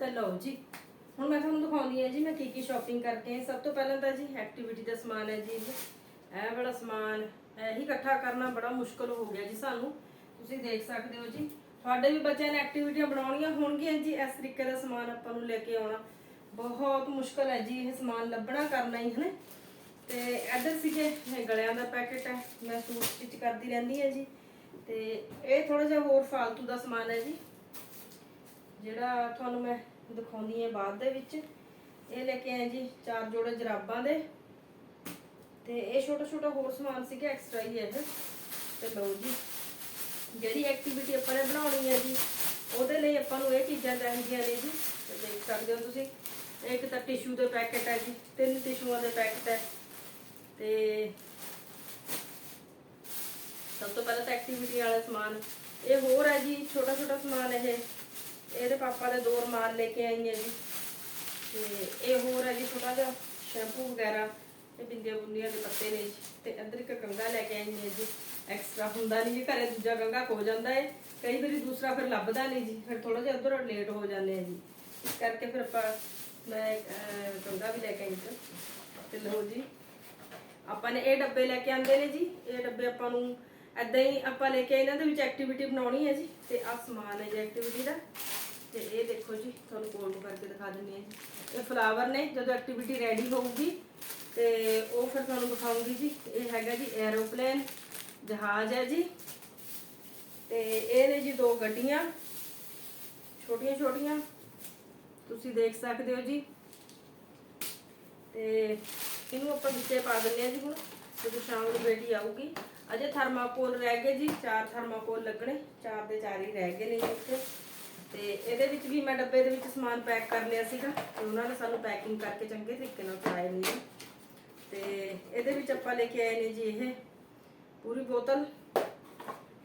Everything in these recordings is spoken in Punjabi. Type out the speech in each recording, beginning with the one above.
ਤਾਂ ਲਓ ਜੀ। ਹੁਣ ਮੈਂ ਤੁਹਾਨੂੰ ਦਿਖਾਉਂਦੀ ਹਾਂ ਜੀ ਮੈਂ ਕੀ ਕੀ ਸ਼ਾਪਿੰਗ ਕਰਕੇ ਆਈ ਸਭ ਤੋਂ ਪਹਿਲਾਂ ਤਾਂ ਜੀ ਐਕਟੀਵਿਟੀ ਦਾ ਸਮਾਨ ਹੈ ਜੀ ਇਹ ਇਹ ਵਾਲਾ ਸਮਾਨ ਇਹੀ ਇਕੱਠਾ ਕਰਨਾ ਬੜਾ ਮੁਸ਼ਕਲ ਹੋ ਗਿਆ ਜੀ ਸਾਨੂੰ। ਤੁਸੀਂ ਦੇਖ ਸਕਦੇ ਹੋ ਜੀ। ਤੁਹਾਡੇ ਵੀ ਬੱਚਿਆਂ ਨੇ ਐਕਟੀਵਿਟੀਆਂ ਬਣਾਉਣੀਆਂ ਹੋਣਗੀਆਂ ਜੀ। ਇਸ ਤਰੀਕੇ ਦਾ ਸਮਾਨ ਆਪਾਂ ਨੂੰ ਲੈ ਕੇ ਆਉਣਾ। ਬਹੁਤ ਮੁਸ਼ਕਲ ਹੈ ਜੀ ਇਹ ਸਮਾਨ ਲੱਭਣਾ ਕਰਨਾ ਹੀ ਹੈ ਨਾ ਤੇ ਇੱਧਰ ਸੀਗੇ ਇਹ ਗਲਿਆਂ ਦਾ ਪੈਕੇਟ ਹੈ। ਮੈਂ ਸੂਟ ਸਟਿਚ ਕਰਦੀ ਰਹਿੰਦੀ ਹਾਂ ਜੀ। ਤੇ ਇਹ ਥੋੜਾ ਜਿਹਾ ਹੋਰ ਫਾਲਤੂ ਦਾ ਸਮਾਨ ਹੈ ਜੀ। ਜਿਹੜਾ ਤੁਹਾਨੂੰ ਮੈਂ ਦਿਖਾਉਂਦੀ ਹਾਂ ਬਾਅਦ ਦੇ ਵਿੱਚ। ਇਹ ਲੈ ਕੇ ਆਏ ਜੀ ਚਾਰ ਜੋੜੇ ਜਰਾਬਾਂ ਦੇ। ਤੇ ਇਹ ਛੋਟਾ ਛੋਟਾ ਹੋਰ ਸਮਾਨ ਸੀਗਾ ਐਕਸਟਰਾ ਹੀ ਹੈ ਇਹ। ਤੇ ਲਓ ਜੀ, ਜਿਹੜੀ ਐਕਟੀਵਿਟੀ ਆਪਾਂ ਨੇ ਬਣਾਉਣੀ ਹੈ ਜੀ, ਉਹਦੇ ਲਈ ਆਪਾਂ ਨੂੰ ਇਹ ਚੀਜ਼ਾਂ ਚਾਹੀਦੀਆਂ ਨੇ ਜੀ। ਦੇਖ ਸਕਦੇ ਹੋ ਤੁਸੀਂ, ਇੱਕ ਤਾਂ ਟਿਸ਼ੂ ਦੇ ਪੈਕੇਟ ਹੈ ਜੀ, ਤਿੰਨ ਟਿਸ਼ੂਆਂ ਦੇ ਪੈਕੇਟ ਹੈ। ਤੇ ਸਭ ਤੋਂ ਪਹਿਲਾਂ ਤਾਂ ਐਕਟੀਵਿਟੀ ਵਾਲਾ ਸਮਾਨ। ਇਹ ਹੋਰ ਹੈ ਜੀ, ਛੋਟਾ ਛੋਟਾ ਸਮਾਨ ਇਹ। ਇਹਦੇ ਪਾਪਾ ਦੇ ਦੋ ਰੁਮਾਲ ਲੈ ਕੇ ਆਈ ਹਾਂ ਜੀ। ਤੇ ਇਹ ਹੋਰ ਹੈ ਜੀ ਛੋਟਾ ਜਿਹਾ ਸ਼ੈਂਪੂ ਵਗੈਰਾ ਤੇ ਬਿੰਦੀਆਂ ਬੁੰਦੀਆਂ ਦੇ ਪੱਤੇ ਨੇ ਜੀ। ਤੇ ਅੰਦਰ ਇੱਕ ਕੰਗਾ ਲੈ ਕੇ ਆਈ ਹਾਂ ਜੀ। ਐਕਸਟਰਾ ਹੁੰਦਾ ਨਹੀਂ ਜੀ ਘਰੇ ਦੂਜਾ ਕੰਗਾ ਹੋ ਜਾਂਦਾ ਹੈ। ਕਈ ਵਾਰੀ ਦੂਸਰਾ ਫਿਰ ਲੱਭਦਾ ਨਹੀਂ ਜੀ। ਫਿਰ ਥੋੜਾ ਜਿਹਾ ਉਧਰ ਲੇਟ ਹੋ ਜਾਂਦੇ ਆ ਜੀ। ਇਸ ਕਰਕੇ ਫਿਰ ਆਪਾਂ ਮੈਂ ਅਹ, ਕੰਗਾ ਵੀ ਲੈ ਕੇ ਆਈ ਹਾਂ। ਤੇ ਲਓ ਜੀ ਆਪਾਂ ਨੇ ਇਹ ਡੱਬੇ ਲੈ ਕੇ ਆਂਦੇ ਨੇ ਜੀ। ਇਹ ਡੱਬੇ ਆਪਾਂ ਨੂੰ ਐਦਾਂ ਹੀ ਆਪਾਂ ਲੈ ਕੇ ਇਹਨਾਂ ਦੇ ਵਿੱਚ ਐਕਟੀਵਿਟੀ ਬਣਾਉਣੀ ਹੈ ਜੀ। ਤੇ ਆਹ ਸਮਾਨ ਹੈ ਜੀ ਐਕਟੀਵਿਟੀ ਦਾ। ਤੇ ਇਹ ਦੇਖੋ ਜੀ, ਤੁਹਾਨੂੰ ਕੋਲ ਨੂੰ ਕਰਕੇ ਦਿਖਾ ਦਿੰਦੀ ਹਾਂ ਜੀ। ਇਹ ਫਲਾਵਰ ਨੇ, ਜਦੋਂ ਐਕਟੀਵਿਟੀ ਰੈਡੀ ਹੋਊਗੀ, ਤੇ ਉਹ ਫਿਰ ਤੁਹਾਨੂੰ ਦਿਖਾਉਂਗੀ ਜੀ। ਇਹ ਹੈਗਾ ਜੀ ਐਰੋਪਲੇਨ ਜਹਾਜ਼ ਹੈ ਜੀ। ਤੇ ਇਹ ਨੇ ਜੀ ਦੋ ਗੱਡੀਆਂ ਛੋਟੀਆਂ ਛੋਟੀਆਂ ਤੁਸੀਂ ਦੇਖ ਸਕਦੇ ਹੋ ਜੀ। ਤੇ ਇਹਨੂੰ ਆਪਾਂ ਵਿੱਚੇ ਪਾ ਦਿੰਦੇ ਆ ਜੀ ਹੁਣ, ਜਦੋਂ ਸ਼ਾਮ ਨੂੰ ਬੇਟੀ ਆਊਗੀ। ਅਜੇ ਥਰਮਾਕੋਲ ਰਹਿ ਗਏ ਜੀ, ਚਾਰ ਥਰਮਾਕੋਲ ਲੱਗਣੇ, ਚਾਰ ਦੇ ਚਾਰ ਹੀ ਰਹਿ ਗਏ ਨੇ ਜੀ ਇੱਥੇ। ਤੇ ਇਹਦੇ ਵਿੱਚ ਵੀ ਮੈਂ ਡੱਬੇ ਦੇ ਵਿੱਚ ਸਮਾਨ ਪੈਕ ਕਰ ਲਿਆ ਸੀਗਾ ਤੇ ਉਹਨਾਂ ਨੇ ਸਾਨੂੰ ਪੈਕਿੰਗ ਕਰਕੇ ਚੰਗੇ ਤਰੀਕੇ ਨਾਲ ਫੜਾਏ ਨੇ ਜੀ। ਤੇ ਇਹਦੇ ਵਿੱਚ ਆਪਾਂ ਲੈ ਕੇ ਆਏ ਨੇ ਜੀ ਇਹ ਪੂਰੀ ਬੋਤਲ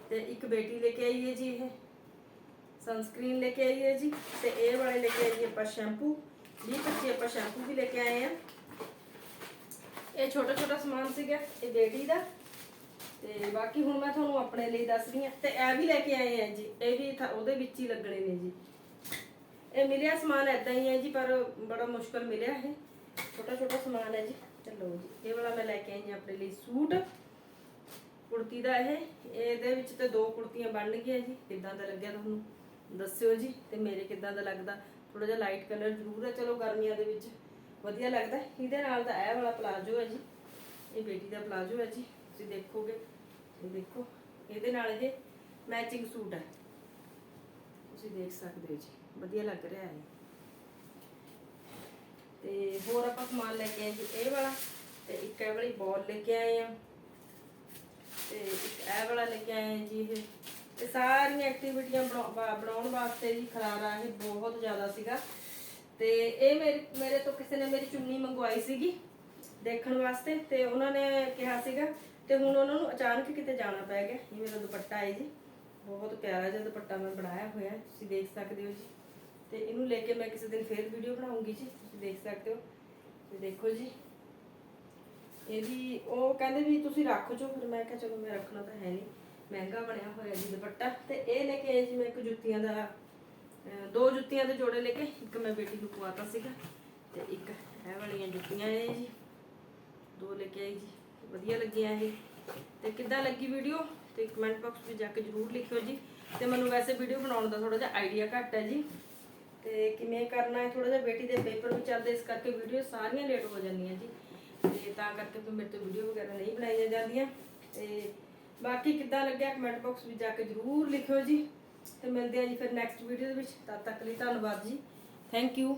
ਤੇ ਇੱਕ ਬੇਟੀ ਲੈ ਕੇ ਆਈ ਹੈ ਜੀ ਇਹ। ਸਨਸਕ੍ਰੀਨ ਲੈ ਕੇ ਆਈ ਹੈ ਜੀ ਤੇ ਇਹ ਵਾਲੇ ਲੈ ਕੇ ਆਈ ਹੈ ਆਪਾਂ ਸ਼ੈਂਪੂ 20 25 ਆਪਾਂ ਸ਼ੈਂਪੂ ਵੀ ਲੈ ਕੇ ਆਏ ਆ ਇਹ ਛੋਟਾ ਛੋਟਾ ਸਮਾਨ ਸੀਗਾ, ਇਹ ਬੇਟੀ ਦਾ। ਤੇ ਬਾਕੀ ਹੁਣ ਮੈਂ ਤੁਹਾਨੂੰ ਆਪਣੇ ਲਈ ਦੱਸ ਰਹੀ ਹਾਂ ਤੇ ਇਹ ਵੀ ਲੈ ਕੇ ਆਏ ਆ ਜੀ, ਇਹ ਵੀ ਥਾ- ਉਹਦੇ ਵਿੱਚ ਹੀ ਲੱਗਣੇ ਨੇ ਜੀ। ਇਹ ਮਿਲਿਆ ਸਮਾਨ ਐਦਾਂ ਹੀ ਹੈ ਜੀ, ਪਰ ਬੜਾ ਮੁਸ਼ਕਲ ਮਿਲਿਆ ਇਹ। ਛੋਟਾ ਛੋਟਾ ਸਮਾਨ ਹੈ ਜੀ। ਚਲੋ ਜੀ, ਇਹ ਵਾਲਾ ਮੈਂ ਲੈ ਕੇ ਆਈ ਹਾਂ ਆਪਣੇ ਲਈ ਸੂਟ। ਕੁੜਤੀ ਦਾ ਇਹ, ਇਹਦੇ ਵਿੱਚ ਤੇ ਦੋ ਕੁੜਤੀਆਂ ਬਣ ਗਈਆਂ ਜੀ। ਕਿੱਦਾਂ ਦਾ ਲੱਗਿਆ ਤੁਹਾਨੂੰ? ਦੱਸਿਓ ਜੀ, ਤੇ ਮੇਰੇ ਕਿੱਦਾਂ ਦਾ ਲੱਗਦਾ? ਥੋੜਾ ਜਿਹਾ ਲਾਈਟ ਕਲਰ ਜ਼ਰੂਰ ਹੈ। ਚਲੋ ਗਰਮੀਆਂ ਦੇ ਵਿੱਚ ਵਧੀਆ ਲੱਗਦਾ। ਇਹਦੇ ਨਾਲ ਦਾ ਇਹ ਵਾਲਾ ਪਲਾਜੋ ਹੈ ਜੀ। ਇਹ ਬੇਟੀ ਦਾ ਪਲਾਜੋ ਹੈ ਜੀ। ਤੁਸੀਂ ਦੇਖੋਗੇ। ਇਹ ਦੇਖੋ, ਇਹਦੇ ਨਾਲ ਇਹ ਮੈਚਿੰਗ ਸੂਟ ਹੈ ਤੁਸੀਂ ਦੇਖ ਸਕਦੇ ਹੋ ਜੀ, ਵਧੀਆ ਲੱਗ ਰਿਹਾ ਹੈ ਤੇ ਹੋਰ ਆਪਾਂ ਸਮਾਨ ਲੈ ਕੇ ਆਏ ਜੀ, ਇਹ ਵਾਲਾ, ਤੇ ਇੱਕ ਇਹ ਵਾਲੀ ਬਾਲ ਲੈ ਕੇ ਆਏ ਆ। ਤੇ ਇੱਕ ਇਹ ਵਾਲਾ ਲੈ ਕੇ ਆਏ ਆ ਜੀ ਇਹ। ਤੇ ਸਾਰੀਆਂ ਐਕਟੀਵਿਟੀਆਂ ਬਣਾਉਣ ਵਾਸਤੇ ਜੀ ਖਲਾਰਾ ਇਹ ਬਹੁਤ ਜ਼ਿਆਦਾ ਸੀਗਾ। ਤੇ ਇਹ ਮੇਰੇ ਮੇਰੇ ਤੋਂ ਕਿਸੇ ਨੇ ਮੇਰੀ ਚੁੰਨੀ ਮੰਗਵਾਈ ਸੀਗੀ। ਦੇਖਣ ਵਾਸਤੇ ਤੇ ਉਹਨਾਂ ਨੇ ਕਿਹਾ ਸੀਗਾ ਤੇ ਹੁਣ ਉਹਨਾਂ ਨੂੰ ਅਚਾਨਕ ਕਿਤੇ ਜਾਣਾ ਪੈ ਗਿਆ। ਇਹ ਮੇਰਾ ਦੁਪੱਟਾ ਹੈ ਜੀ। ਬਹੁਤ ਪਿਆਰਾ ਜਿਹਾ ਦੁਪੱਟਾ ਮੈਂ ਬਣਾਇਆ ਹੋਇਆ ਤੁਸੀਂ ਦੇਖ ਸਕਦੇ ਹੋ ਜੀ। ਤੇ ਇਹਨੂੰ ਲੈ ਕੇ ਮੈਂ ਕਿਸੇ ਦਿਨ ਫੇਰ ਵੀਡੀਓ ਬਣਾਉਂਗੀ ਜੀ। ਤੁਸੀਂ ਦੇਖ ਸਕਦੇ ਹੋ। ਤੇ ਦੇਖੋ ਜੀ। ਇਹਦੀ ਉਹ ਕਹਿੰਦੇ ਵੀ ਤੁਸੀਂ ਰੱਖ ਜੋ। ਫਿਰ ਮੈਂ ਕਿਹਾ ਚਲੋ ਮੈਂ ਰੱਖਣਾ ਤਾਂ ਹੈ ਨਹੀਂ। ਮਹਿੰਗਾ ਬਣਿਆ ਹੋਇਆ ਜੀ ਦੁਪੱਟਾ। ਤੇ ਇਹ ਲੈ ਕੇ ਆਈ ਜੀ ਮੈਂ ਇੱਕ ਜੁੱਤੀਆਂ ਦਾ ਦੋ ਜੁੱਤੀਆਂ ਦੇ ਜੋੜੇ ਲੈ ਕੇ। ਇੱਕ ਮੈਂ ਬੇਟੀ ਨੂੰ ਪਵਾਤਾ ਸੀਗਾ। ਤੇ ਇੱਕ ਇਹ ਵਾਲੀਆਂ ਜੁੱਤੀਆਂ ਨੇ ਜੀ। ਦੋ ਲੈ ਕੇ ਆਈ ਜੀ, ਵਧੀਆ ਲੱਗੀਆਂ ਇਹ। ਤੇ ਕਿੱਦਾਂ ਲੱਗੀ ਵੀਡੀਓ? ਤੇ ਕਮੈਂਟ ਬਾਕਸ ਵਿੱਚ ਜਾ ਕੇ ਜਰੂਰ ਲਿਖਿਓ ਜੀ। ਤੇ ਮੈਨੂੰ ਵੈਸੇ ਵੀਡੀਓ ਬਣਾਉਣ ਦਾ ਥੋੜਾ ਜਿਹਾ ਆਈਡੀਆ ਘੱਟ ਹੈ ਜੀ। ਤੇ ਕਿਵੇਂ ਕਰਨਾ ਹੈ ਥੋੜਾ ਜਿਹਾ ਬੇਟੀ ਦੇ ਪੇਪਰ ਵੀ ਚੱਲਦੇ, ਇਸ ਕਰਕੇ ਵੀਡੀਓ ਸਾਰੀਆਂ ਲੇਟ ਹੋ ਜਾਂਦੀਆਂ ਜੀ। ਤੇ ਤਾਂ ਕਰਕੇ ਫਿਰ ਮੇਰੇ ਤੋਂ ਵੀਡੀਓ ਵਗੈਰਾ ਨਹੀਂ ਬਣਾਈਆਂ ਜਾਂਦੀਆਂ। ਤੇ ਬਾਕੀ ਕਿੱਦਾਂ ਲੱਗਿਆ ਕਮੈਂਟ ਬਾਕਸ ਵਿੱਚ ਜਾ ਕੇ ਜਰੂਰ ਲਿਖਿਓ ਜੀ। ਤੇ ਮਿਲਦੇ ਆ ਜੀ ਫਿਰ ਨੈਕਸਟ ਵੀਡੀਓ ਦੇ ਵਿੱਚ। ਤਦ ਤੱਕ ਲਈ ਧੰਨਵਾਦ ਜੀ। Thank you